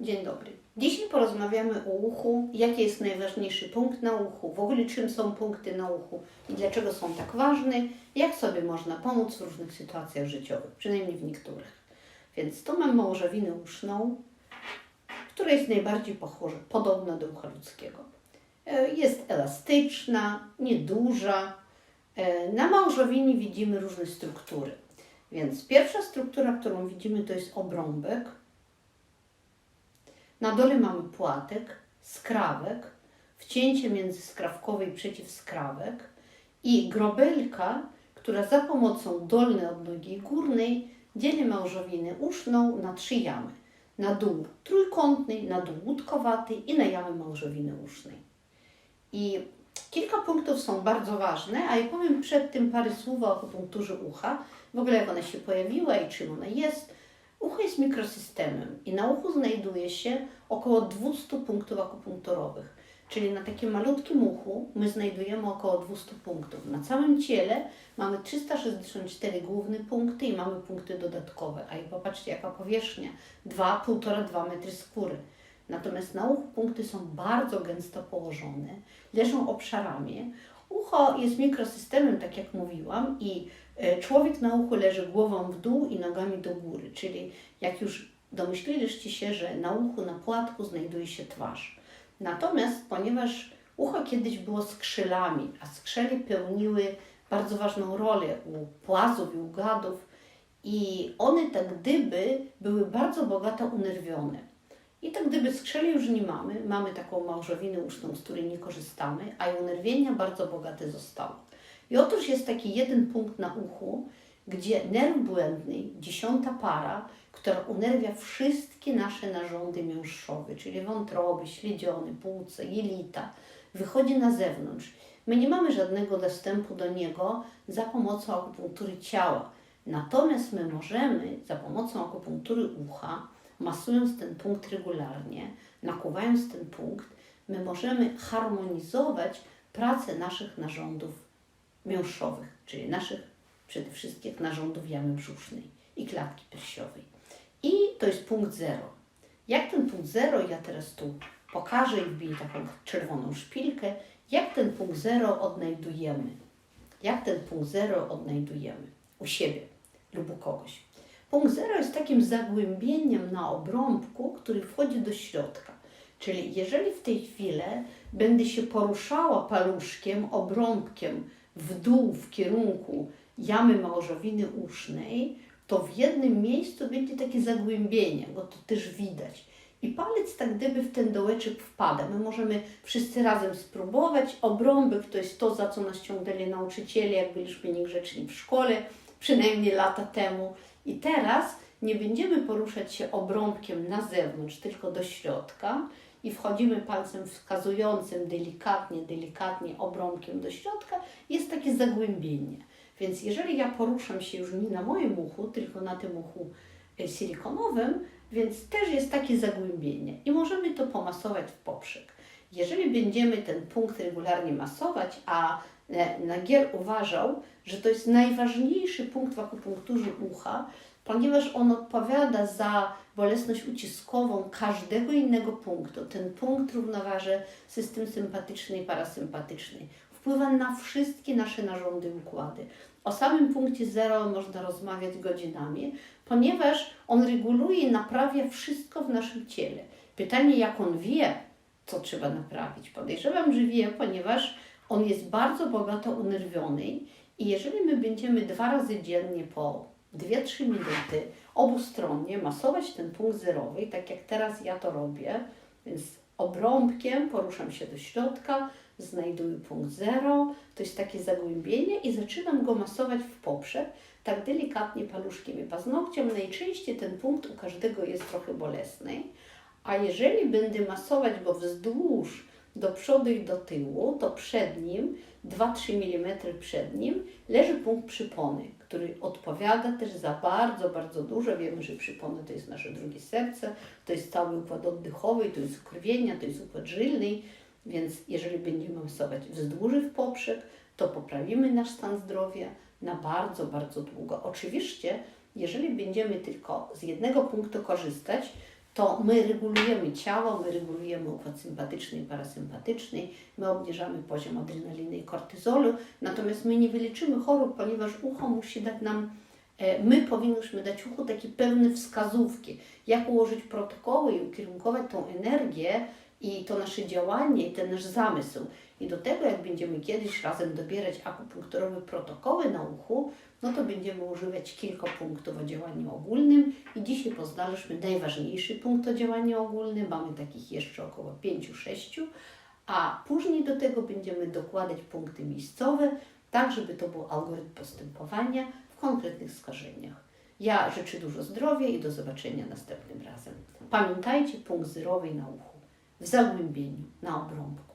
Dzień dobry. Dzisiaj porozmawiamy o uchu, jaki jest najważniejszy punkt na uchu, w ogóle czym są punkty na uchu i dlaczego są tak ważne, jak sobie można pomóc w różnych sytuacjach życiowych, przynajmniej w niektórych. Więc tu mam małżowinę uszną, która jest najbardziej pochorza, podobna do ucha ludzkiego. E, Jest elastyczna, nieduża. E, Na małżowinie widzimy różne struktury. Więc pierwsza struktura, którą widzimy, to jest obrąbek. Na dole mamy płatek, skrawek, wcięcie międzyskrawkowe i przeciwskrawek i grobelka, która za pomocą dolnej odnogi i górnej dzieli małżowinę uszną na trzy jamy. Na dół trójkątny, na dół łódkowaty i na jamę małżowiny usznej. I kilka punktów są bardzo ważne, a ja powiem przed tym parę słów o akupunkturze ucha, w ogóle jak ona się pojawiła i czym ona jest. Ucho jest mikrosystemem i na uchu znajduje się około 200 punktów akupunkturowych. Czyli na takim malutkim uchu my znajdujemy około 200 punktów. Na całym ciele mamy 364 główne punkty i mamy punkty dodatkowe. A i popatrzcie, jaka powierzchnia 2-1,5-2 metry skóry. Natomiast na uchu punkty są bardzo gęsto położone, leżą obszarami. Ucho jest mikrosystemem, tak jak mówiłam, i e, człowiek na uchu leży głową w dół i nogami do góry. Czyli jak już domyśliliście się, że na uchu, na płatku znajduje się twarz. Natomiast ponieważ ucho kiedyś było skrzylami, a skrzeli pełniły bardzo ważną rolę u płazów i u gadów, i one tak gdyby były bardzo bogato unerwione. I tak gdyby skrzeli już nie mamy, mamy taką małżowinę uszną, z której nie korzystamy, a i unerwienia bardzo bogate zostały. I otóż jest taki jeden punkt na uchu, gdzie nerw błędny, dziesiąta para, która unerwia wszystkie nasze narządy miąższowe, czyli wątroby, śledziony, płuce, jelita, wychodzi na zewnątrz. My nie mamy żadnego dostępu do niego za pomocą akupunktury ciała. Natomiast my możemy za pomocą akupunktury ucha, masując ten punkt regularnie, nakuwając ten punkt, my możemy harmonizować pracę naszych narządów miąższowych, czyli naszych przede wszystkim narządów jamy brzusznej i klatki piersiowej. I to jest punkt zero. Jak ten punkt zero, ja teraz tu pokażę i wbiję taką czerwoną szpilkę, jak ten punkt zero odnajdujemy. Jak ten punkt zero odnajdujemy u siebie lub u kogoś. Punkt zero jest takim zagłębieniem na obrąbku, który wchodzi do środka. Czyli jeżeli w tej chwili będę się poruszała paluszkiem, obrąbkiem w dół w kierunku jamy małżowiny usznej, to w jednym miejscu będzie takie zagłębienie, bo to też widać. I palec tak gdyby w ten dołeczek wpada. My możemy wszyscy razem spróbować. Obrąbek to jest to, za co nas ciągnęli nauczyciele, jak byliśmy niegrzeczni w szkole, przynajmniej lata temu. I teraz nie będziemy poruszać się obrąbkiem na zewnątrz, tylko do środka i wchodzimy palcem wskazującym delikatnie, delikatnie obrąbkiem do środka. Jest takie zagłębienie. Więc jeżeli ja poruszam się już nie na moim uchu, tylko na tym uchu e, silikonowym, więc też jest takie zagłębienie i możemy to pomasować w poprzek. Jeżeli będziemy ten punkt regularnie masować, a Nagier uważał, że to jest najważniejszy punkt w akupunkturze ucha, ponieważ on odpowiada za bolesność uciskową każdego innego punktu. Ten punkt równoważy system sympatyczny i parasympatyczny. Wpływa na wszystkie nasze narządy i układy. O samym punkcie zero można rozmawiać godzinami, ponieważ on reguluje i naprawia wszystko w naszym ciele. Pytanie, jak on wie, co trzeba naprawić. Podejrzewam, że wie, ponieważ on jest bardzo bogato unerwiony i jeżeli my będziemy dwa razy dziennie po 2-3 minuty obustronnie masować ten punkt zerowy, tak jak teraz ja to robię, więc obrąbkiem poruszam się do środka, znajduję punkt zero, to jest takie zagłębienie i zaczynam go masować w poprzek, tak delikatnie paluszkiem i paznokciem. Najczęściej ten punkt u każdego jest trochę bolesny, a jeżeli będę masować go wzdłuż, do przodu i do tyłu, to przed nim, 2-3 mm przed nim, leży punkt przypony, który odpowiada też za bardzo, bardzo dużo. Wiemy, że przypony to jest nasze drugie serce, to jest cały układ oddechowy, to jest krwienia, to jest układ żylny, więc jeżeli będziemy masować wzdłuż w poprzek, to poprawimy nasz stan zdrowia na bardzo, bardzo długo. Oczywiście, jeżeli będziemy tylko z jednego punktu korzystać, to my regulujemy ciało, my regulujemy układ sympatyczny i parasympatyczny, my obniżamy poziom adrenaliny i kortyzolu, natomiast my nie wyleczymy chorób, ponieważ ucho musi dać nam, e, my powinniśmy dać uchu takie pewne wskazówki, jak ułożyć protokoły i ukierunkować tą energię i to nasze działanie i ten nasz zamysł. I do tego, jak będziemy kiedyś razem dobierać akupunktorowe protokoły na uchu, no to będziemy używać kilka punktów o działaniu ogólnym i dzisiaj poznaliśmy najważniejszy punkt o działaniu ogólnym, mamy takich jeszcze około 5-6, a później do tego będziemy dokładać punkty miejscowe, tak żeby to był algorytm postępowania w konkretnych skażeniach. Ja życzę dużo zdrowia i do zobaczenia następnym razem. Pamiętajcie punkt zerowy na uchu, w zagłębieniu, na obrąbku.